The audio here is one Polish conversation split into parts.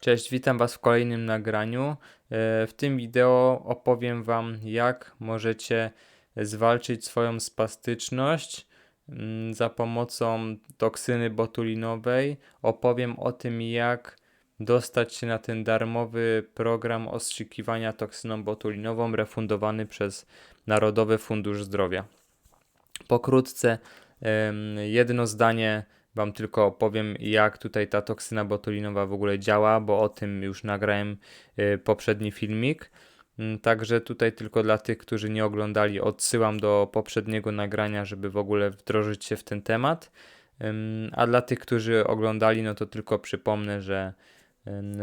Cześć, witam Was w kolejnym nagraniu. E, w tym wideo opowiem Wam, jak możecie zwalczyć swoją spastyczność mm, za pomocą toksyny botulinowej. Opowiem o tym, jak dostać się na ten darmowy program ostrzykiwania toksyną botulinową refundowany przez Narodowy Fundusz Zdrowia. Pokrótce, jedno zdanie Wam tylko opowiem, jak tutaj ta toksyna botulinowa w ogóle działa, bo o tym już nagrałem y, poprzedni filmik. Mm, także tutaj tylko dla tych, którzy nie oglądali, odsyłam do poprzedniego nagrania, żeby w ogóle wdrożyć się w ten temat. A dla tych, którzy oglądali, no to tylko przypomnę, że,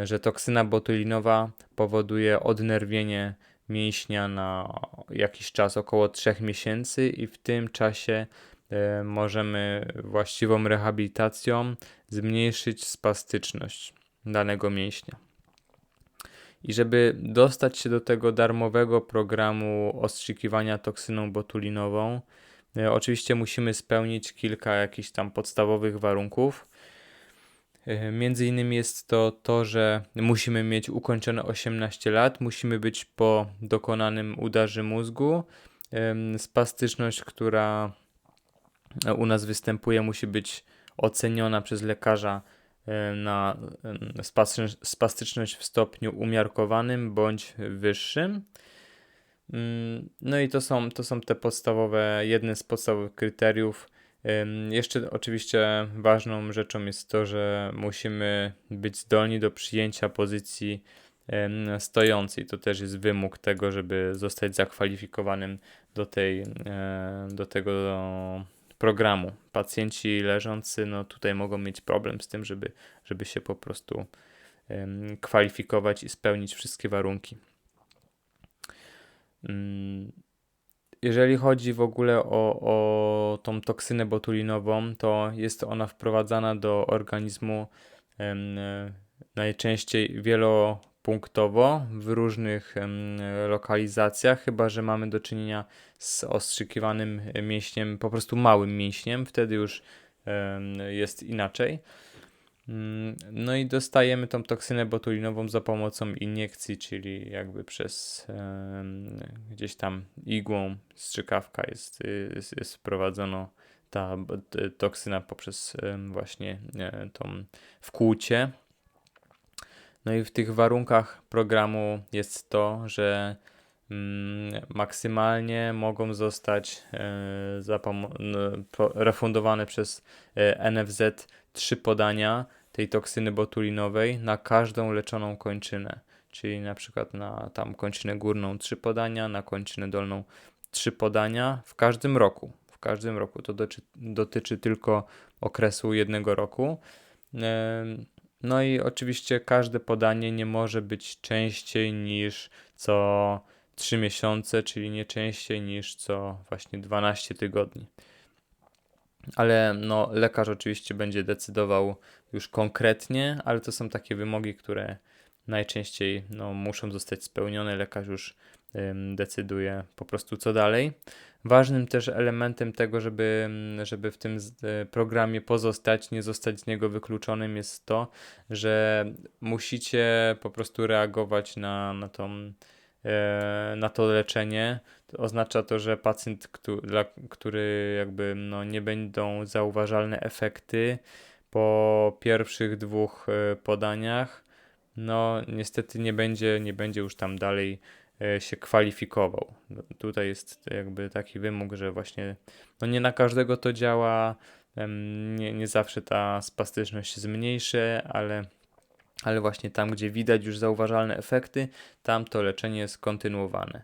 że toksyna botulinowa powoduje odnerwienie mięśnia na jakiś czas, około 3 miesięcy, i w tym czasie możemy właściwą rehabilitacją zmniejszyć spastyczność danego mięśnia. I żeby dostać się do tego darmowego programu ostrzykiwania toksyną botulinową, e, oczywiście musimy spełnić kilka jakichś tam podstawowych warunków. E, między innymi jest to to, że musimy mieć ukończone 18 lat, musimy być po dokonanym udarze mózgu. Spastyczność, która u nas występuje, musi być oceniona przez lekarza e, na spastyczność w stopniu umiarkowanym bądź wyższym. Mm, no i to są, to są te podstawowe, jedne z podstawowych kryteriów. Jeszcze oczywiście ważną rzeczą jest to, że musimy być zdolni do przyjęcia pozycji stojącej. To też jest wymóg tego, żeby zostać zakwalifikowanym do, tej, e, do tego programu. Pacjenci leżący, no tutaj mogą mieć problem z tym, żeby, żeby się po prostu um, kwalifikować i spełnić wszystkie warunki. Um, jeżeli chodzi w ogóle o, o tą toksynę botulinową, to jest ona wprowadzana do organizmu um, najczęściej wielo punktowo w różnych lokalizacjach, chyba że mamy do czynienia z ostrzykiwanym mięśniem, po prostu małym mięśniem, wtedy już jest inaczej. Mm, no i dostajemy tą toksynę botulinową za pomocą iniekcji, czyli jakby przez gdzieś tam igłą strzykawka jest, jest, jest wprowadzono ta toksyna poprzez właśnie e, tą wkłucie no i w tych warunkach programu jest to, że mm, maksymalnie mogą zostać e, refundowane przez e, NFZ trzy podania tej toksyny botulinowej na każdą leczoną kończynę. Czyli na przykład na tam kończynę górną trzy podania, na kończynę dolną trzy podania w każdym roku. W każdym roku to dotyczy, dotyczy tylko okresu jednego roku. No i oczywiście każde podanie nie może być częściej niż co 3 miesiące, czyli nie częściej niż co właśnie 12 tygodni. Ale no, lekarz oczywiście będzie decydował już konkretnie, ale to są takie wymogi, które najczęściej no, muszą zostać spełnione. Lekarz już decyduje po prostu co dalej. Ważnym też elementem tego, żeby, żeby w tym e, programie pozostać, nie zostać z niego wykluczonym, jest to, że musicie po prostu reagować na, na, tą, e, na to leczenie. Oznacza to, że pacjent, który, dla, który jakby no, nie będą zauważalne efekty po pierwszych dwóch e, podaniach, no niestety nie będzie, nie będzie już tam dalej się kwalifikował. No, tutaj jest jakby taki wymóg, że właśnie no nie na każdego to działa, nie, nie zawsze ta spastyczność się zmniejszy, ale, ale właśnie tam, gdzie widać już zauważalne efekty, tam to leczenie jest kontynuowane.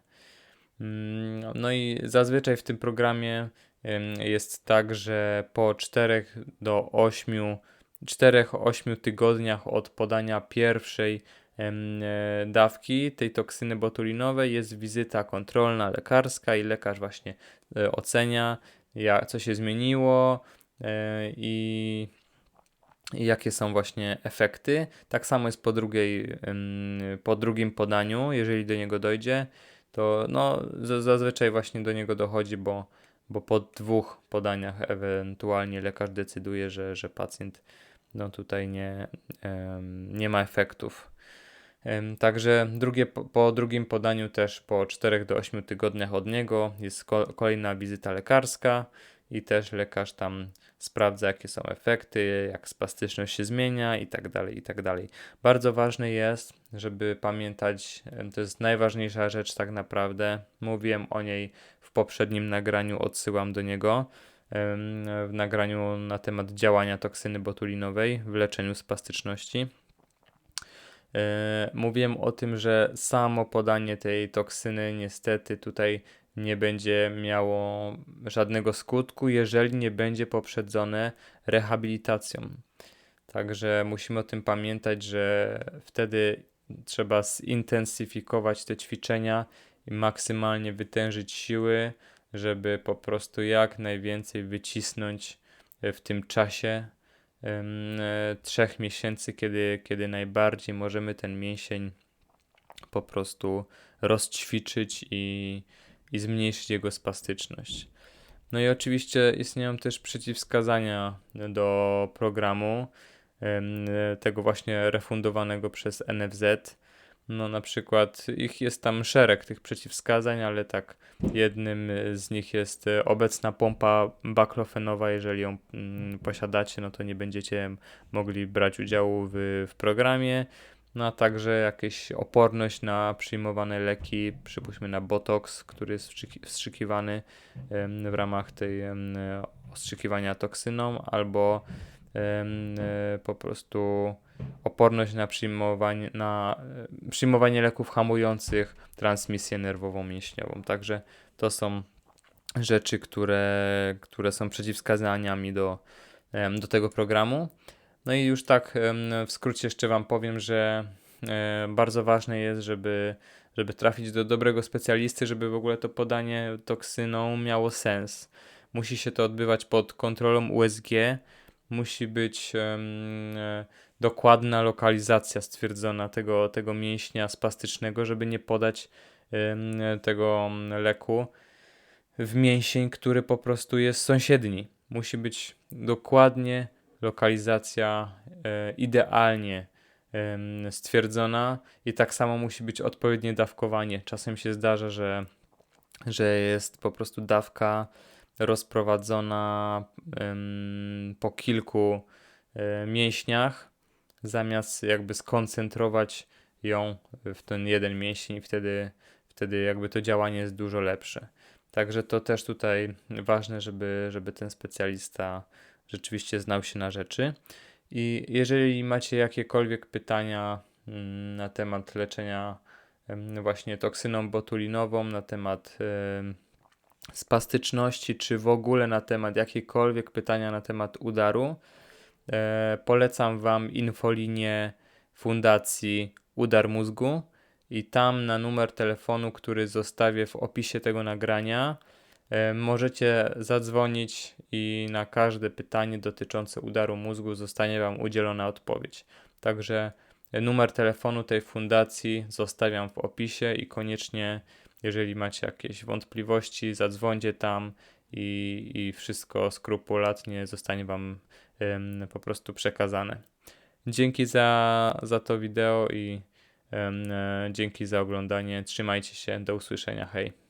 Mm, no i zazwyczaj w tym programie jest tak, że po 4 do 8 4-8 tygodniach od podania pierwszej E, dawki tej toksyny botulinowej jest wizyta kontrolna lekarska i lekarz właśnie e, ocenia, jak, co się zmieniło e, i, jakie są właśnie efekty. Tak samo jest po, drugiej, po drugim podaniu, jeżeli do niego dojdzie, to no, zazwyczaj właśnie do niego dochodzi, bo, bo po dwóch podaniach ewentualnie lekarz decyduje, że, że pacjent no tutaj nie, nie ma efektów. Także drugie, po- drugim podaniu też po 4 do 8 tygodniach od niego jest ko- kolejna wizyta lekarska i też lekarz tam sprawdza jakie są efekty, jak spastyczność się zmienia i tak dalej, i tak dalej. Bardzo ważne jest, żeby pamiętać, to jest najważniejsza rzecz tak naprawdę. Mówiłem o niej w poprzednim nagraniu, odsyłam do niego. W nagraniu na temat działania toksyny botulinowej w leczeniu spastyczności. E, Mówiłem o tym, że samo podanie tej toksyny niestety tutaj nie będzie miało żadnego skutku, jeżeli nie będzie poprzedzone rehabilitacją. Także musimy o tym pamiętać, że wtedy trzeba zintensyfikować te ćwiczenia i maksymalnie wytężyć siły, żeby po prostu jak najwięcej wycisnąć w tym czasie trzech miesięcy, kiedy, kiedy najbardziej możemy ten mięsień po prostu rozćwiczyć i, i zmniejszyć jego spastyczność. No i oczywiście istnieją też przeciwwskazania do programu, e, tego właśnie refundowanego przez NFZ. No na przykład ich jest tam szereg tych przeciwwskazań, ale tak jednym z nich jest e, obecna pompa baklofenowa. Jeżeli ją mm, posiadacie, no to nie będziecie mogli brać udziału w, w programie. No a także jakieś oporność na przyjmowane leki, przypuśćmy na botox, który jest wstrzyki- wstrzykiwany w ramach tej ostrzykiwania toksyną, albo po prostu oporność na przyjmowanie, na e, przyjmowanie leków hamujących transmisję nerwową mięśniową. Także to są rzeczy, które, które są przeciwwskazaniami do, do tego programu. No i już tak w skrócie jeszcze Wam powiem, że e, bardzo ważne jest, żeby, żeby trafić do dobrego specjalisty, żeby w ogóle to podanie toksyną miało sens. Musi się to odbywać pod kontrolą USG, musi być e, dokładna lokalizacja stwierdzona tego, tego mięśnia spastycznego, żeby nie podać tego leku w mięsień, który po prostu jest sąsiedni. Musi być dokładnie lokalizacja e, idealnie stwierdzona i tak samo musi być odpowiednie dawkowanie. Czasem się zdarza, że, że jest po prostu dawka rozprowadzona po kilku e, mięśniach, zamiast jakby skoncentrować ją w ten jeden mięsień, wtedy, wtedy jakby to działanie jest dużo lepsze. Także to też tutaj ważne, żeby, żeby ten specjalista rzeczywiście znał się na rzeczy. I jeżeli macie jakiekolwiek pytania mm, na temat leczenia właśnie toksyną botulinową, na temat em, spastyczności, czy w ogóle na temat jakiekolwiek pytania na temat udaru, e, polecam Wam infolinię Fundacji Udar Mózgu i tam na numer telefonu, który zostawię w opisie tego nagrania, e, możecie zadzwonić i na każde pytanie dotyczące udaru mózgu zostanie Wam udzielona odpowiedź. Także numer telefonu tej fundacji zostawiam w opisie i koniecznie, jeżeli macie jakieś wątpliwości, zadzwońcie tam i, i wszystko skrupulatnie zostanie Wam em, po prostu przekazane. Dzięki za, za to wideo i em, e, dzięki za oglądanie. Trzymajcie się, do usłyszenia. Hej.